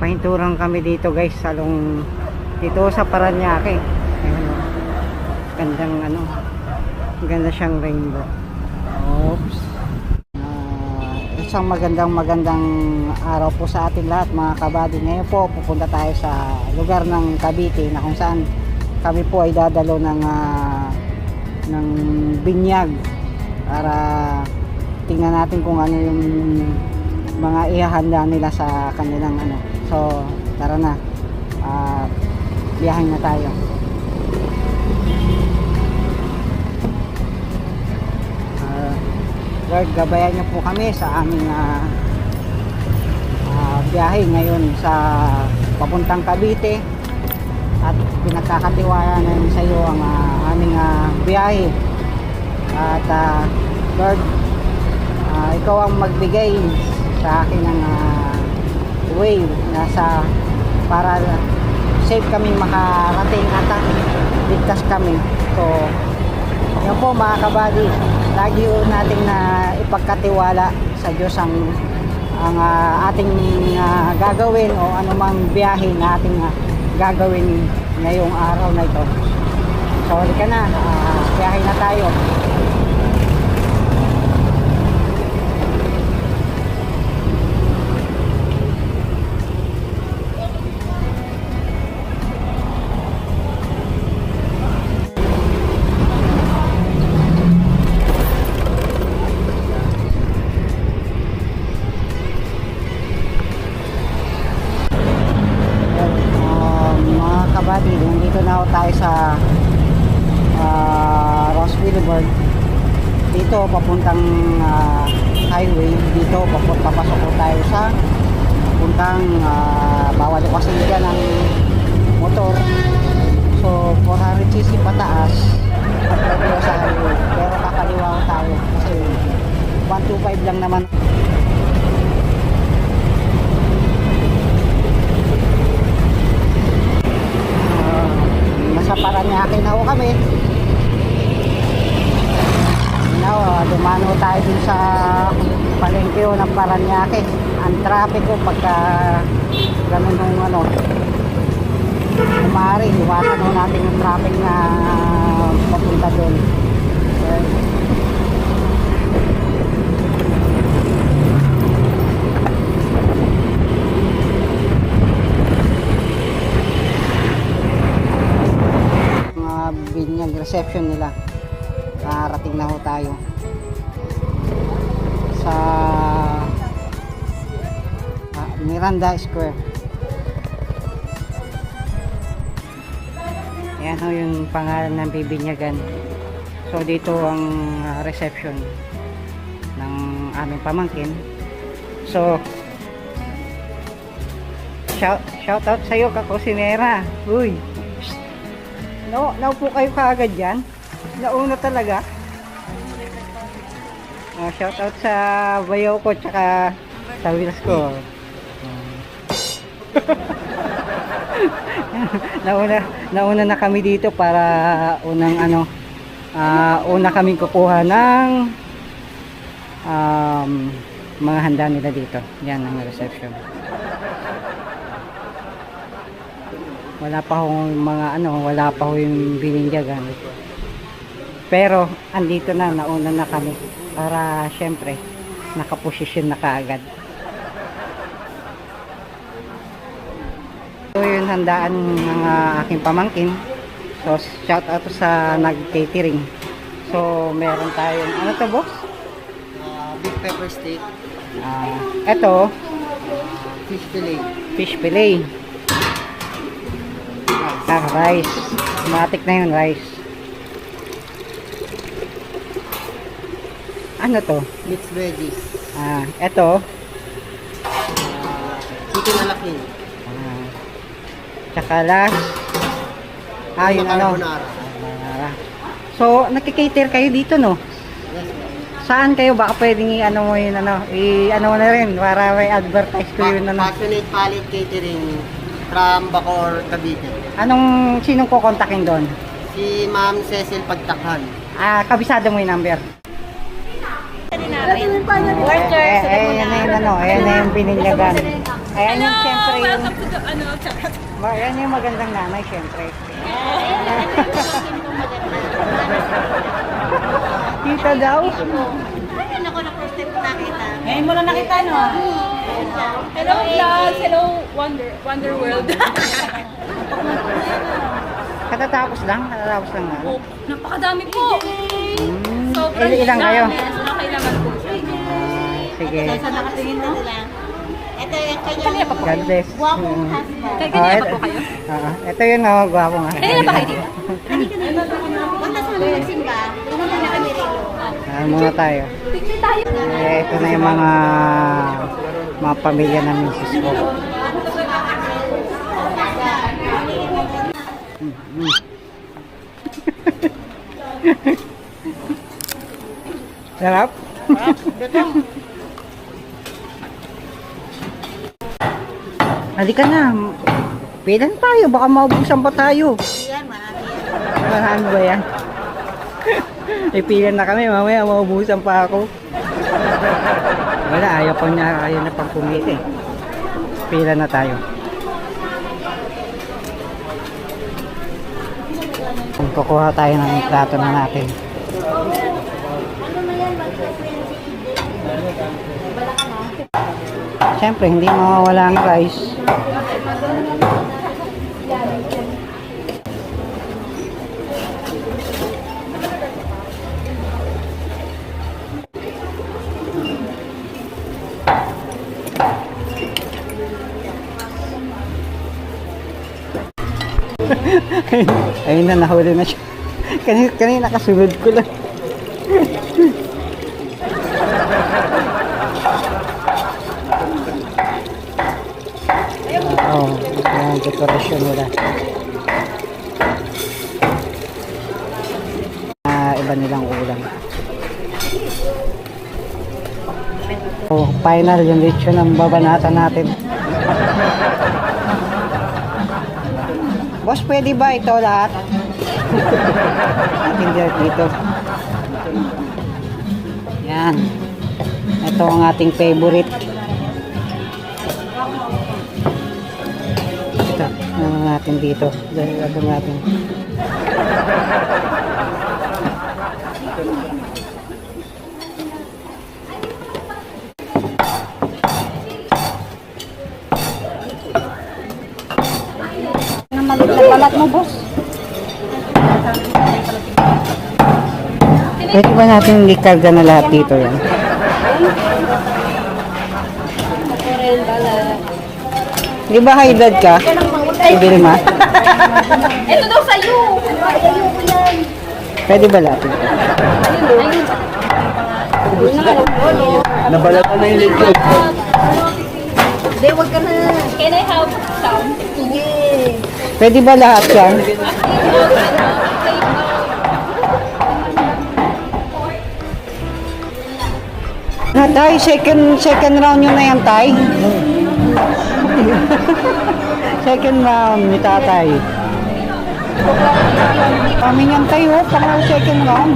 Pahinturan kami dito guys, salong dito sa Paranaque. Ayan o. Gandang ano, ganda siyang rainbow. Oops. Ah, isang magandang magandang araw po sa atin lahat mga kabady. Ngayon po pupunta tayo sa lugar ng Cavite na kung saan kami po ay dadalo ng ah, ng binyag para tingnan natin kung ano yung mga ihahanda nila sa kanilang ano. So, tara na. Ah, biyahin na tayo. Ah, Lord, gabayan niyo po kami sa aming ah, ah, biyahe ngayon sa papuntang Cavite at pinagkakatiwala namin sa iyo ang ah, aming ah, biyahe at ah, Lord ah, ikaw ang magbigay sa akin ng ah, way na sa para safe kami makarating at ligtas kami. So yan po mga kabady lagi po natin na ipagkatiwala sa Diyos ang ang ah, ating ah, gagawin o anumang biyahe na ating ah, gagawin ngayong araw na ito. So halika na ah, biyahe na tayo Dito, papuntang ah, highway. Dito, papasok po tayo sa papuntang uh, bawal kasi dyan ng motor. So, 400cc pataas at pwede sa highway. Pero kakaliwa tayo kasi 125 lang naman Ah, nasa Paranaque na ho kami. Now, uh, dumano tayo dun sa palengke ho ng Paranaque. Ang traffic ko pagka ganun nung ano, kumari, iwasan ho natin yung traffic na papunta dun. Okay. mga reception nila nakarating na ho tayo sa ah, Miranda Square. Yan ho yung pangalan ng bibinyagan so dito ang ah, reception ng aming pamangkin. So shout, shout out sa'yo kakusinera uy No, naupo kayo kaagad yan. Nauna talaga. Ah, shout out sa bayaw ko tsaka sa wheels ko. nauna, nauna na kami dito para unang ano, ah, una kaming kukuha ng um, mga handa nila dito. Yan ang reception. wala pa hong mga ano, wala pa ho yung bininjagan. Pero andito na, nauna na kami para syempre nakaposisyon na kaagad. So yun handaan ng ah, aking pamangkin. So shout out sa nag-catering. So meron tayong ano to boss? Ah, big pepper steak, eto, fish fillet, fish fillet. Ah, rice. Matik na yun, rice. Ano to? mixed veggies, Ah, eto. ah, chicken alakin, Ah, tsaka last. Ah, yun ano. carbonara. So, nakikater kayo dito, no? Yes. Saan kayo? Baka pwedeng i-ano mo yun, ano, i-ano mo na rin, para may advertise ko yun, ano. Passionate Palette Catering from Bacor, Cavite. Anong, sinong kukontakin doon? Si Ma'am Cecil Pagtakhan. Ah, kabisado mo yung number. Order Eh, eh, yan na yun, ano, yan na yung bininyagan. Ayan yung siyempre yung, welcome to the, ano, charot. ayan yung magandang nanay siyempre. Tita daw. Ayun ako na first time ko nakita. Ngayon mo lang nakita, no? Hello, vlog. Hello, Wonder, Wonder World. Katatapos lang, katatapos lang na. oh, napakadami po. Hmm. Sobrang Il- ilang kayo? dami. Kailangan po siya. Ah, sige. Saan nakatingin no? Ito yung kanyang pa po. God bless. gwapong husband. Kaya Ah, kanina pa po kayo? Ah, ito yun, oh, gwapo nga. Kanina pa kayo dito? Punta sa mga nagsimba, pumunta na kami rito. Ah, muna tayo. Picture tayo. Eh, ito na yung mga mga pamilya ng misis ko. Mm. Sarap? Halika na. Pilan tayo, baka maubusan pa tayo. Yan, marami. Marami ba yan? Ipilan na kami, mamaya maubusan pa ako. Wala, ayaw pa niya, ayaw na pang pumili. Pila na tayo. Kung kukuha tayo ng plato na natin. Siyempre, hindi mawawala ang rice. Ayun na, nahuli na siya. kanina, kanina kasunod ko lang. Oo, oh, yung dekorasyon nila. Ah, iba nilang ulam. Oh, final yung lechon ng babanatan natin. Boss, pwede ba ito lahat? Atin dito. Yan. Ito ang ating favorite. Ito, ano natin dito. Dahil natin. Balat mo, boss. Pwede ba natin ikarga na lahat dito yan? Di ba high blood ka? Ibili ma? Ito daw sa'yo. Pwede ba lahat? Nabalatan na yung lechon. Can I have some? Pwede ba lahat yan? Na tay, second second round yun na yan tay. second round ni tatay. Kami niyan tayo, pang second round.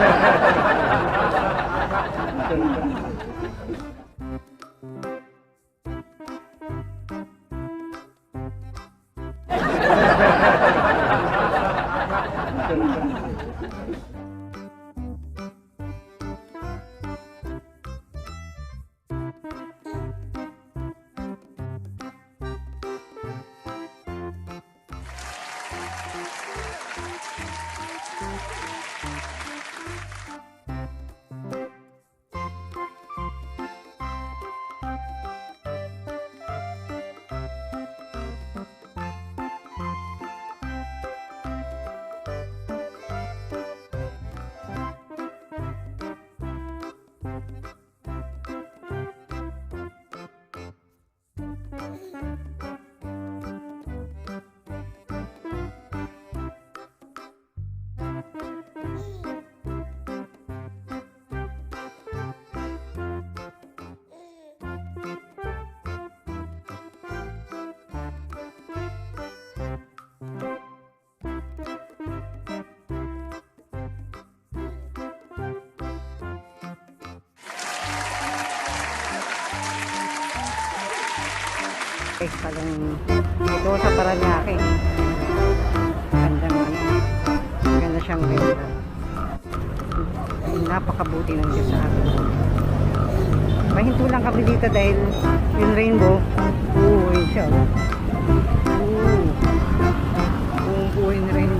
eh, salong dito sa Paranaque. Gandang ano, maganda siyang ganda. Ah. Napakabuti ng Diyos sa atin. Mahinto lang kami dito dahil yung rainbow, buhay siya. Oo, buong buhay rainbow.